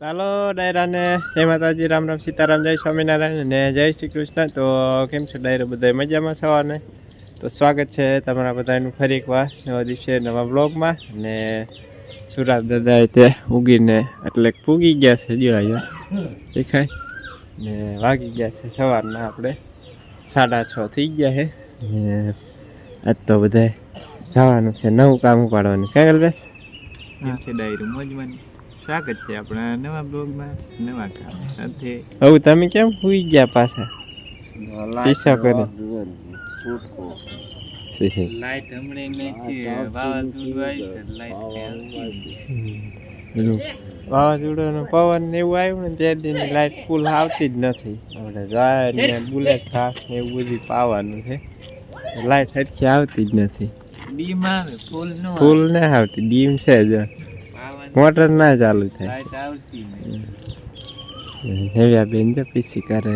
ચાલો, ડાયરાને જય માતાજી, રામ રામ, સીતારામ, જય સ્વામિનારાયણ અને જય શ્રી કૃષ્ણ. તો કેમ છો ડાયરો બધા મજામાં સવારને? તો સ્વાગત છે તમારા બધાનું ફરી એકવાર નવા દિવસે, નવા બ્લોગમાં અને સુરાજ દાદા તે ઉગીને એટલે પૂગી ગયા છે જો અહીંયા. દેખાય? ને વાગી ગયા છે સવારના આપણે. સાડા છ થઈ ગયા છે. ને આજ તો બધાય જવાનું છે, નવું કામ ઉપાડવાનું. છે બેસ છે ડાયરો મોજમાં સ્વાગત છે આપણા નવા બ્લોગમાં નવા કામ સાથે. હવે તમે કેમ સુઈ ગયા પાછા? પીસા કરે. લાઈટ હમણે મેં કે વાવાઝોડું આવ્યું લાઈટ વાવાઝોડાનો પવન ને એવું આવ્યું ને ત્યારથી લાઈટ ફૂલ આવતી જ નથી. આપણે જાય ને બુલેટ ઘાસ ને એવું બધું પાવાનું છે. લાઈટ હરખી આવતી જ નથી. ડીમ આવે ફૂલ નો ફૂલ ના આવતી ડીમ છે જ. મોટર ના ચાલુ થાય. હેવ્યા બેન તો પીસી કરે.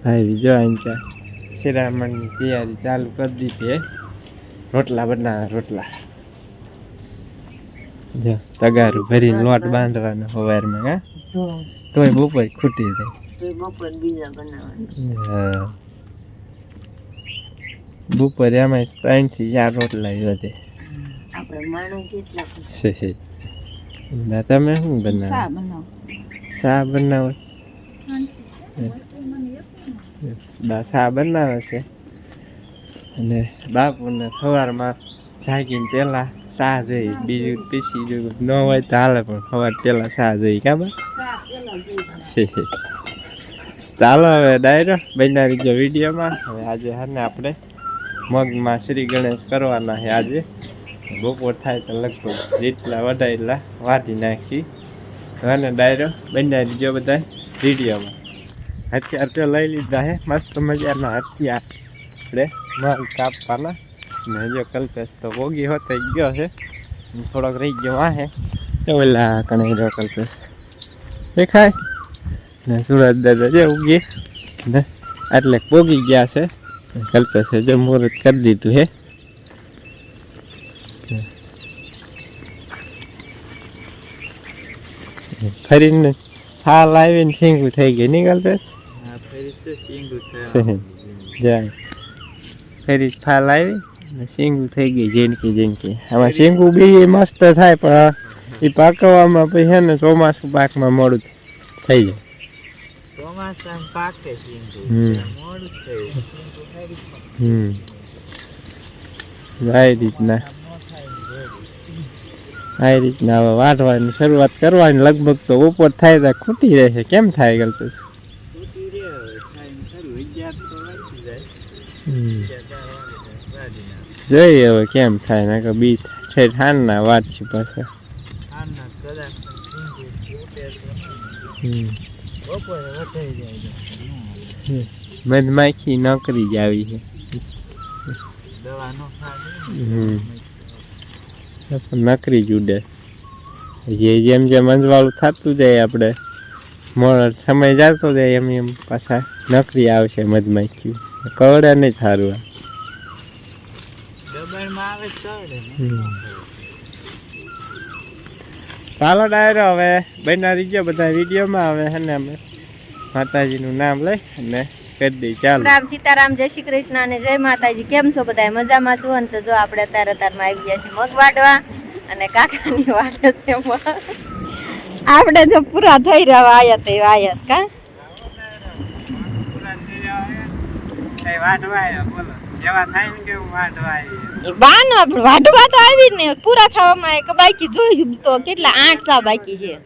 ભાઈ બીજો આંચા શિરામણની તૈયારી ચાલુ કરી દીધી રોટલા બનાવે રોટલા. જો તગારું ભરીને લોટ બાંધવાનો સવારમાં હા? તોય બપોર ખૂટી જાય. હા. બપોરે એમાં ત્રણથી ચાર રોટલા છે ના તમે શું બનાવો? ચા બનાવો? બા ચા બનાવે છે. અને બાપુને સવારમાં જાગીને પહેલાં ચા જઈ બીજું પીસી જો ન હોય તો હાલે પણ સવાર પહેલાં ચા જઈ કા ચાલો હવે ડાયરો બનાવી જો વિડીયોમાં. હવે આજે હાને આપણે મગમાં શ્રી ગણેશ કરવાના છે આજે. બપોર થાય તો લગભગ જેટલા વધારે એટલા વાટી નાખી. અને ડાયરો બનાવી દીધો બધા વિડીયોમાં. હથિયાર તો લઈ લીધા હે, મસ્ત મજાના હથિયાર. આપણે માલ કાપવાના. ને જો કલ્પેશ તો ભોગી હોતે ગયો છે. થોડોક રહી ગયો વાહે તો ઓલા કણે રહ્યો કલ્પેશ. દેખાય? ને સુરત દાદા જે ઉગી ને એટલે પોગી ગયા છે. કલ્પેશે જો મુહૂર્ત કરી દીધું હે. ફરીને હાલ આવીને છીંગું થઈ ગઈ. નહીં કલ્પેશ આ ફરી તો શીંગું સહી. થવાનું. જાય ફરી ફાલ આવી ને થઈ ગઈ જેનકી જેનકી આમાં શીંગું બી મસ્ત થાય પણ એ પાકવામાં પછી છે ને ચોમાસું પાકમાં મોડું થઈ જાય. ચોમાસામાં પાકે હમ. મોડું આ રીતના. આ રીતના હવે વાઢવાની શરૂઆત કરવાની લગભગ તો ઉપર થાય તો ખૂટી રહેશે કેમ થાય ગલપેશ તૂટી રહ્યો હવે થાય ને ખરું અગિયાર તો વાગી જાય હમ અગિયાર બાર વાગે તો વાળી નાખે. જોઈએ હવે કેમ થાય, ને કે બી ઠેર ઠાનના વાત છે પાછા. મધમાખી નોકરી જ આવી છે હમ. નકરી જ ઉડે જે જેમ જેમ અંજવાળું થતું જાય આપણે સમય જતો જાય એમ એમ પાછા નકરી આવશે મધમાખી. કવડે નહીં સારું. ચાલો ડાયરો હવે બના રીજો બધા વિડીયોમાં આવે છે ને અમે માતાજીનું નામ લઈ અને કરી જો પૂરા થઈ રહ્યા તે આવી ને. પૂરા થવામાં બાકી જોયું તો કેટલા આઠ સા બાકી છે?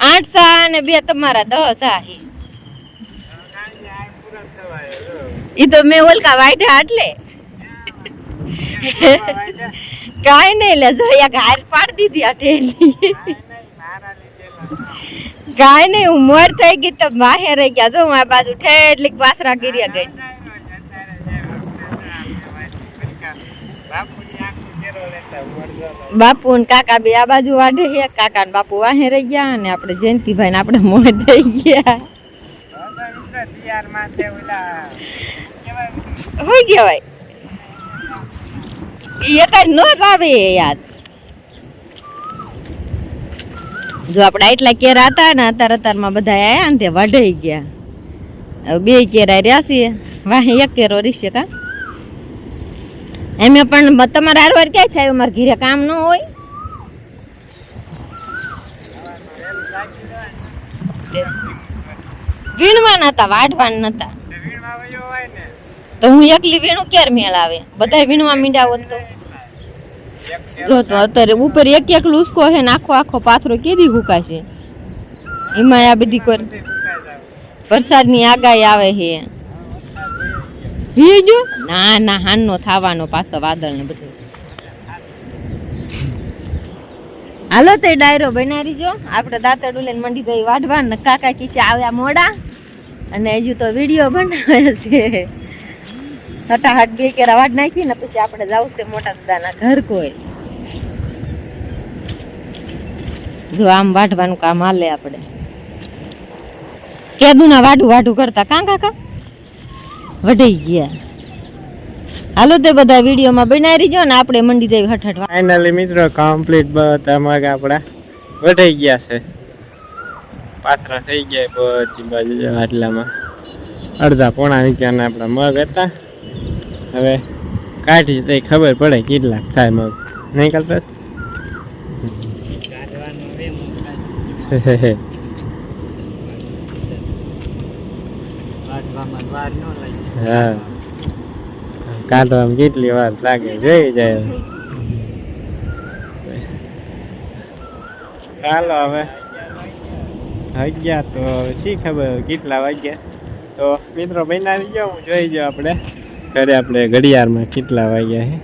આઠ સા અને બે તમારા દસ આ ઈ તો મેં ઓલકા વાઢ્યા એટલે કાઈ નહીં લે જોયા ઘાર પાડી દીધી આ ઠેલી કાઈ નહીં, હું મોર થઈ ગઈ તો માહે રહી ગયા. જો આ બાજુ ઠેટલી પાસરા ગીર્યા ગઈ. બાપુ ને કાકા બે આ બાજુ વાઢે કાકા ને બાપુ વાહે રહી ગયા અને આપણે જયંતિભાઈ ને આપણે મોર થઈ ગયા. હોય ગયા એ કઈ નો? આવે યાદ. જો આપણે એટલા કેરા હતા ને, અત્યારે અત્યારમાં બધા આયા ને, તે વઢાઈ ગયા. હવે બે કેરા રહ્યા છીએ. વાહે, એક કેરો રીશે કા? એમે પણ તમારા હારવાર ક્યાંય થાય? અમારે ઘીરે કામ ન હોય? વીણવાના હતા વાઢવાના નતા. તો હું એકલી વીણું ક્યારે મેળ આવે બધા વીણવા મીંડા હોત તો. જો તો અત્યારે ઉપર એક એક લુસકો છે ને આખો આખો પાથરો કેદી હુકાશે? એમાં આ બધી કર વરસાદની આગાહી આવે છે. ભીજો ના ના હાનનો થાવાનો પાછો વાદળ ને બધું. હાલો તે ડાયરો બનાવી જો. આપણે દાંતડું લઈને મંડી જઈ વાઢવા ને કાકા કિસે આવ્યા મોડા. અને હજુ તો વીડિયો બનાવે છે. હટાહટ બે કે રવાડ નાખી ને પછી આપણે જવું છે મોટા દાદાના ઘર કોઈ. જો આમ વાઢવાનું કામ હાલે આપણે. કેદુના વાઢું વાઢું કરતા કાં કાકા? વઢાઈ ગયા. હાલો તે બધા વિડીયોમાં બનાવી રહીજો ને આપણે મંડી જઈ હઠ ફાઇનલી મિત્રો કમ્પ્લીટ બધા મગ આપણા વઢાઈ ગયા છે. પાથરા થઈ ગયા બધી બાજુ આટલામાં. અડધા પોણા વીઘાના આપણા મગ હતા. હવે કાઢી તો ખબર પડે કેટલાક થાય મગ. નહીં કરતા હા. કાઢવામાં કેટલી વાર લાગે, જોઈ જાય. ચાલો હવે. વાગ્યા તો શી ખબર કેટલા વાગ્યા? તો મિત્રો બનાવી જાઓ હું જોઈ જાઉં આપણે. ઘરે આપણે ઘડિયાળમાં કેટલા વાગ્યા છે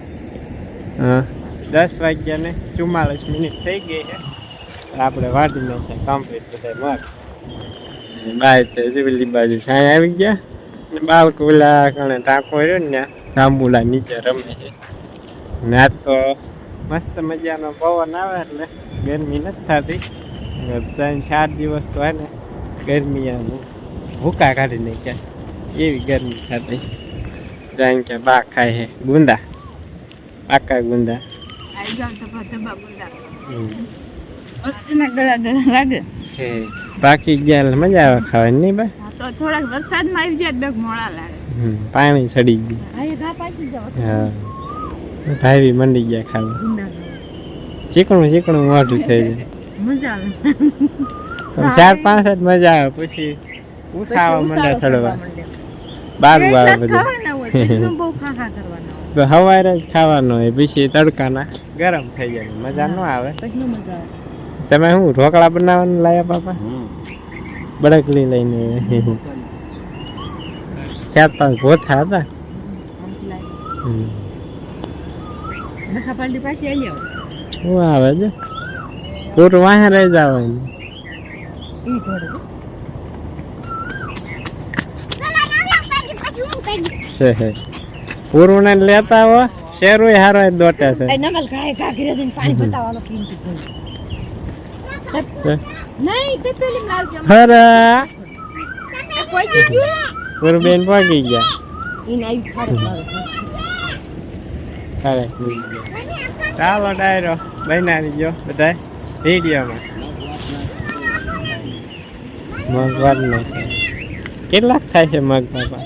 દસ વાગ્યા ને ચુમ્માલીસ મિનિટ થઈ ગઈ છે. આપણે વાટી નાખ્યા કમ્પ્લીટ બધા મગ બાય તે જીવલી બાજુ છાંય આવી ગયા. ને બાળકો કણે ટાંકો રહ્યો ને જાંબુલા નીચે રમે છે. ને આ તો મસ્ત મજાનો પવન આવે એટલે ગરમી નથી થતી. ત્રણ ચાર દિવસ તો ને ગરમી ભૂકા કાઢી નાખ્યા. એવી ગરમી થતી. જાણ કે બા ખાય હે. ગુંદા. પાકા ગુંદા. બાકી ગયા મજા આવે ખાવાની નહીં બા? થોડાક વરસાદમાં આવી જાય ડગ મોડા લાગે. પાણી સડી ગયું. હા ભાઈ મંડી ગયા ખાવા. ચીકણું ચીકણું મોઢું થઈ જાય. મજા આવે. ચાર પાંચ જ મજા આવે પછી ઉઠાવા મંડ્યા ચડવા. બાર આવે બધું. સવારે જ ખાવાનો હોય પછી તડકાના ગરમ થઈ જાય મજા ન આવે. પછી મજા આવે. તમે શું ઢોકળા બનાવવાનું લાયા પાપા? બળકલી લઈને. ચાર પાંચ ગોથા હતા. શું આવે છે? પૂરું વાહે રહી જાવ છે પૂરું ને લેતા આવો શેરુ હારો દોટે છે. નમલ ખાય કાકરી દઈને પાણી પતાવવાનો કિંમતી છે. નહીં તે પેલી લાવજો. હરા. કોઈ ગયો પૂરું બેન પગી ગયા. ઈને આવી લાવે કાલે ચાલો ડાયરો બનાવી જો બધા વિડીયોમાં મગ નાખે કેટલાક થાય છે મગ બાપા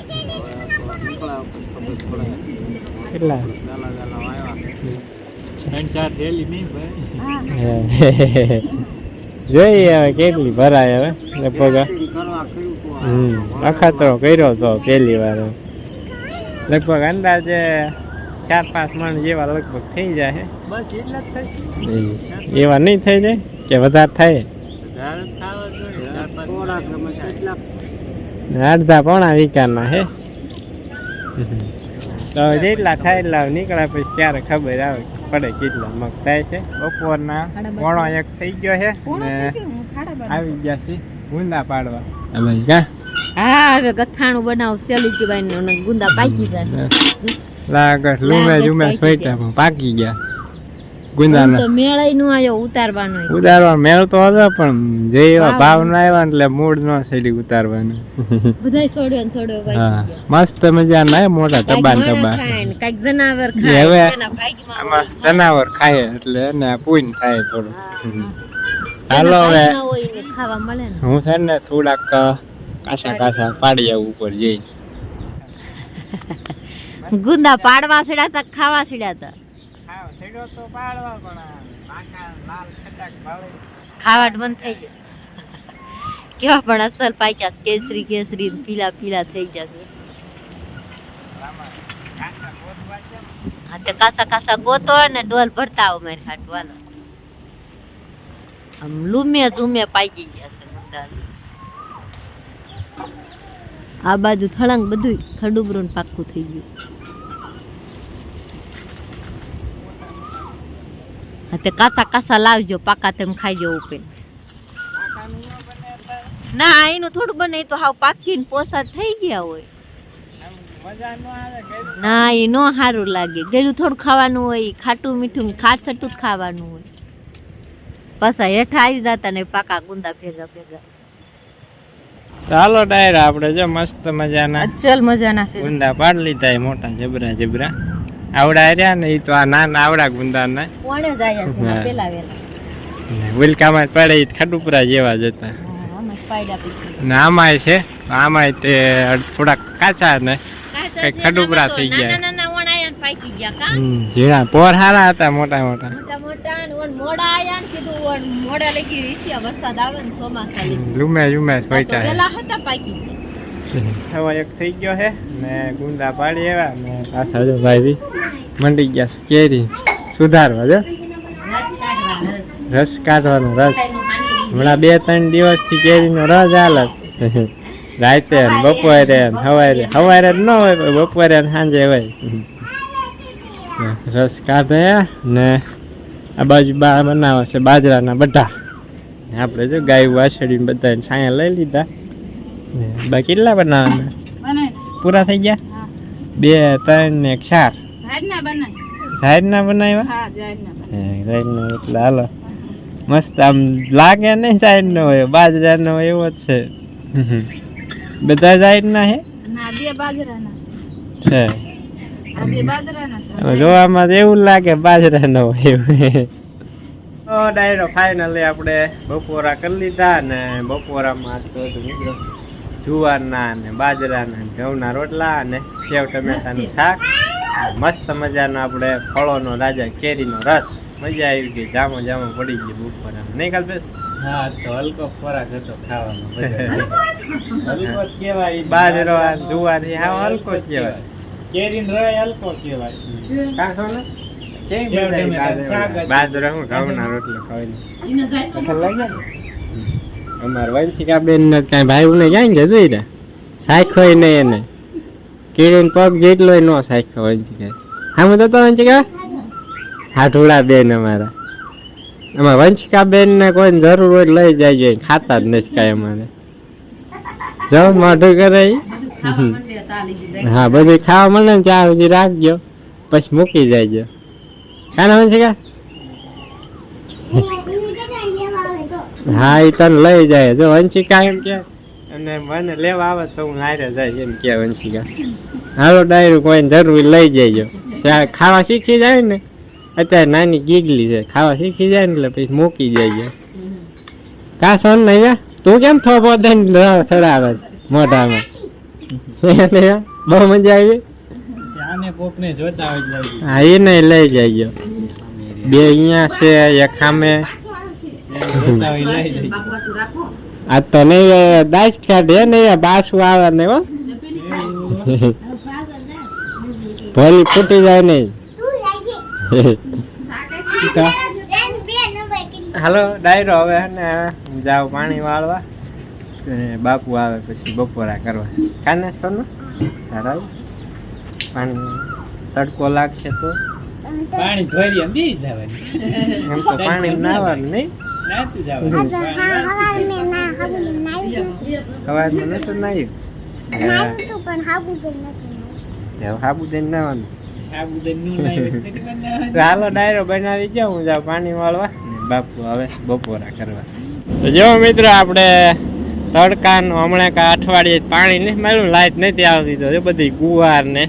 જોઈએ હવે કેટલી ભરાય હવે, લગભગ હમ અખાતરો કર્યો તો પહેલી વાર લગભગ અંદાજે ચાર પાંચ માણ જેવા લગભગ થઈ જાય બસ એટલા જ થશે એવા નહીં થઈ જાય કે વધારે થાય. અડધા પોણા વિકારના હે. તો જેટલા થાય એટલા નીકળ્યા પછી ત્યારે ખબર આવે પડે કેટલા મગ થાય છે. બપોરના પોણો એક થઈ ગયો છે ને આવી ગયા છે ગુંદા પાડવા. હવે ક્યાં હા હવે ગથાણું બનાવ સેલી કહેવાય ગુંદા પાકી જાય. લાગત લૂમે જુમે પાકી પાકી ગયા. તો ગુંદાના નું આયો ઉતારવાનો ઉતારવા મેળ તો હતો પણ જે એવા ભાવ ના આવ્યા એટલે મૂડ ન સડી ઉતારવાનું. બધાય છોડ્યો ને છોડ્યો હા મસ્ત મજા ના મોટા ટબા ને ટબા કંઈક જનાવર ખાય હવે આમાં જનાવર ખાય એટલે એને પૂન થાય થોડું. હાલો હવે. હું છે ને થોડાક કાસા કાસા પાડી આવું ઉપર જઈ. ગુંદા પાડવા સીડ્યા તા ખાવા સીડ્યા તા. ખાવાટ બંધ થઈ ગયું. કેવા પણ અસલ પાક્યા. કેસરી કેસરી પીલા પીલા થઈ ગયા છે. હા તે કાસા કાસા ગોતો ને ડોલ ભરતા આવો મારી હાટવાના આમ લૂમે ઝૂમે પાકી ગયા છે આ બાજુ થળંગ બધું ખડુબરું પાક્કું થઈ ગયું. તે કાચા કાચા લાવજો પાકા તેમ ખાઈ જવું પડે ના એનું થોડું બને તો હાવ પાકીને પોસા થઈ ગયા હોય ના એ નો સારું લાગે ગળ્યું થોડું ખાવાનું હોય ખાટું મીઠું ખાટ છઠ્ઠું જ ખાવાનું હોય પાછા હેઠા આવી જતા ને પાકા ગુંદા ભેગા ભેગા ચાલો ડાયરા આપણે જો મસ્ત મજાના અચલ મજાના ગુંદા પાડી લીધા મોટા જબરા જબરા આવડા રહ્યા ને એ તો આ નાના આવડા ગુંદા ને કોણે જાય છે પેલા વેલા. ઉલકામાં જ પડે ઈ ખડુપરા જેવા જ હતા. ને આમાંય છે આમાંય તે થોડા કાચા ને કંઈક ખડુપરા થઈ ગયા. નાના નાના વણાયા ને પાકી ગયા કા? હમ, પોર હારા હતા મોટા મોટા. મોટા મોટા ને ઓન મોડા આયા ને કીધું મોડા લગી રીસિયા વરસાદ આવે ને ચોમાસા લુમે લુમે તો સોઈટા પેલા હતા પાકી ગયા એક થઈ ગયો છે ને ગુંદા પાડી આવ્યા, ને પાછા જો ભાઈ મંડી ગયા છે. કેરી સુધારવા, જો. રસ કાઢવાનો રસ. હમણાં બે ત્રણ દિવસથી કેરીનો રસ હાલે છે. રાતે બપોરે હવારે. જ ન હોય બપોરે સાંજે હોય. રસ કાઢે ને આ બાજુ બા બનાવે છે બાજરાના બધા આપણે જો ગાય વાછડી બધા છાયા લઈ લીધા. બા. કેટલા બનાવવાના પૂરા થઈ ગયા? બે ત્રણ ને એક ચાર. સાઈડના બનાવ્યા? હે, ના એટલે હાલો. મસ્ત આમ લાગે નહીં સાઈડનો હોય બાજરાનો નો એવો જ છે. બધા સાઈડના હે? છે. હવે જોવામાં એવું લાગે બાજરાનો હોય એવું ડાયરો ફાઇનલી આપણે બપોરા કરી લીધા ને બપોરામાં આજ તો મિત્રો. જુવારના ને બાજરાના ઘઉંના રોટલા અને સેવ ટમેટાનું શાક. મસ્ત મજાનો આપણે ફળોનો રાજા કેરીનો રસ. મજા આવી ગઈ. જામો જામો પડી ગઈ બપોરા નહીં કાલ હા તો હલકો ખોરાક હતો ખાવાનો. કેવાય બાજરો જુવાર એ હા હલકો જ કહેવાય. કેરીનો રસ હલકો કહેવાય. કાંસો ને કેમ બાજરો હું ઘઉંના રોટલો ખાઈ અમાર વંશિકા બેન ને કઈ ભાઈ ને ને જોઈ ને? સાયખો નહીં એને. કિરણ પગ જેટલો નો સાયખો વંશિકા હા તો તો વંશિકા હાથુડા બેન અમારા. અમારા વંશિકા બેન ને કોઈ જરૂર હોય લઈ જાય ખાતા જ નથી કાંઈ અમારે. જો મોઢું કરે. હા, બધું ખાવા મળે ને ત્યાં સુધી રાખજો. પછી મૂકી જાયજો કાના વંશિકા હા એ તને લઈ જાય. જો વંશિકા એમ કે અને મને લેવા આવે તો હું હારે જાય એમ કે વંશિકા. હાલો ડાયરું કોઈને જરૂર લઈ જઈજો ત્યાં ખાવા શીખી જાય ને અત્યારે નાની ગીગલી છે. ખાવા શીખી જાય ને એટલે પછી મૂકી જાય કા સોન નહીં? તું કેમ થોપો દઈને ચડાવે છે મોઢામાં? બહુ મજા આવી? જોતા હા એ નહીં લઈ જાય બે અહીંયા છે એક સામે. આ તો નહીં દાસ કાઢે ને બાસુ આવે ને હો. ભોલી ફૂટી જાય નહીં હાલો ડાયરો હવે ને જાવ પાણી વાળવા. બાપુ આવે પછી બપોરા કરવા. ખાને સોનું? તારા પાણી તડકો લાગશે તો. પાણી ધોરી એમ એમ તો પાણી નાવાનું નહીં? સવારમાં નતું નાયું હાલો ડાયરો બનાવી જાઉં હું જાઉં પાણી વાળવા. ને બાપુ હવે બપોરા કરવા. તો જો મિત્રો આપણે તડકાનું હમણાં કા અઠવાડિયે પાણી નહીં મારું લાઈટ નથી આવતી તો એ બધી ગુવાર ને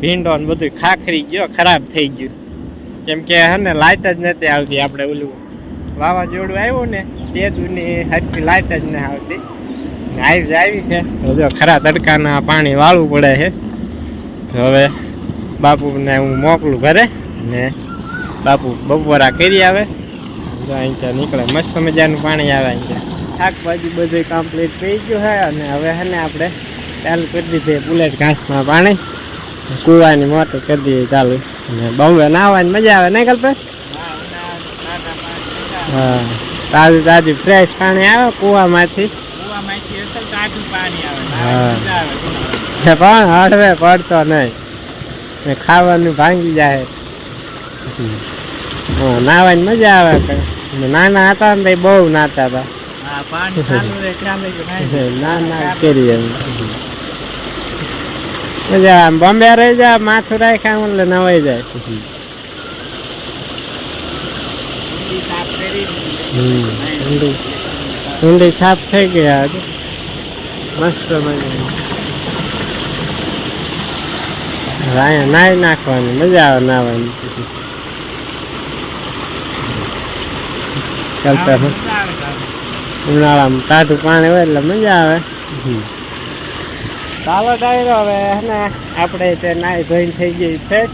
ભીંડો ને બધું ખાખરી ગયો ખરાબ થઈ ગયું. કેમ કે હે ને લાઈટ જ નથી આવતી આપણે ઓલું વાવાઝોડું આવ્યું ને તે દૂની હરખી લાઈટ જ ને આવતી. આવી આવી છે. જો ખરા તડકાના પાણી વાળવું પડે છે. હવે બાપુને હું મોકલું ઘરે ને બાપુ બપોરા કરી આવે. અહીંયા નીકળે. મસ્ત મજાનું પાણી આવે અહીંયા શાકભાજી બધું કમ્પ્લીટ થઈ ગયું છે અને હવે છે ને આપણે ચાલુ કરી દીધી બુલેટ ઘાસમાં પાણી. કૂવાની મોટર કરી દીધી ચાલુ. અને બહુ નાવાની મજા આવે નહીં કલ્પે હા. તાજું તાજું ફ્રેશ પાણી આવે કૂવામાંથી? કૂવામાંથી અસલ તાજું પાણી આવે હા. મજા આવે એ પણ હળવે પડતો નહીં. ને ખાવાનું ભાંગી જાય. નાવાની મજા આવે. નાના હતા ને બહુ નાતા હતા. ના ના કરી મજા બોમ્બે રહી જાય માથું રાખ્યા એટલે નવાઈ જાય ઊંડી સાફ કરી હમ. ઊંડી. ઊંડી સાફ થઈ ગયા આજે. મસ્ત મજા નાઈ નાખવાની. મજા આવે નાવાની ચાલતા મજા આવે ઉનાળામાં ટાઢું પાણી હોય એટલે મજા આવે. ચાલો ડાયરો હવે ને? આપણે તે નાઈ ધોઈને થઈ ગઈ ફ્રેશ